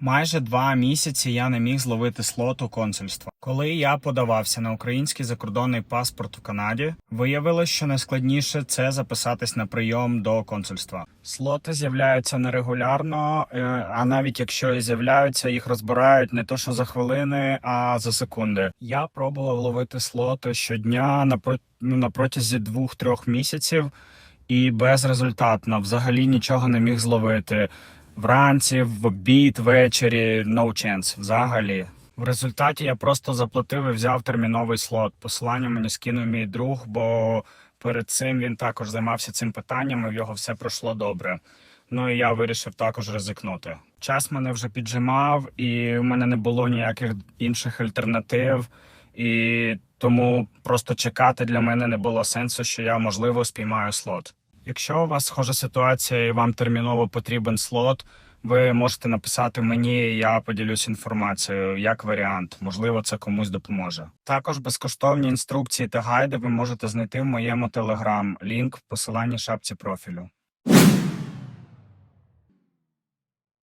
Майже два місяці я не міг зловити слот у консульства. Коли я подавався на український закордонний паспорт у Канаді, виявилось, що найскладніше це записатись на прийом до консульства. Слоти з'являються нерегулярно, е, а навіть якщо і з'являються, їх розбирають не то що за хвилини, а за секунди. Я пробував ловити слоти щодня ну, на протязі двох-трьох місяців і безрезультатно взагалі нічого не міг зловити. Вранці, в обід, ввечері, no chance, взагалі. В результаті я просто заплатив і взяв терміновий слот. Посилання мені скинув мій друг, бо перед цим він також займався цим питанням, і в його все пройшло добре. Ну і я вирішив також ризикнути. Час мене вже піджимав, і в мене не було ніяких інших альтернатив. І тому просто чекати для мене не було сенсу, що я можливо спіймаю слот. Якщо у вас схожа ситуація і вам терміново потрібен слот, ви можете написати мені, і я поділюсь інформацією як варіант. Можливо, це комусь допоможе. Також безкоштовні інструкції та гайди ви можете знайти в моєму телеграм. Лінк в посиланні шапці профілю.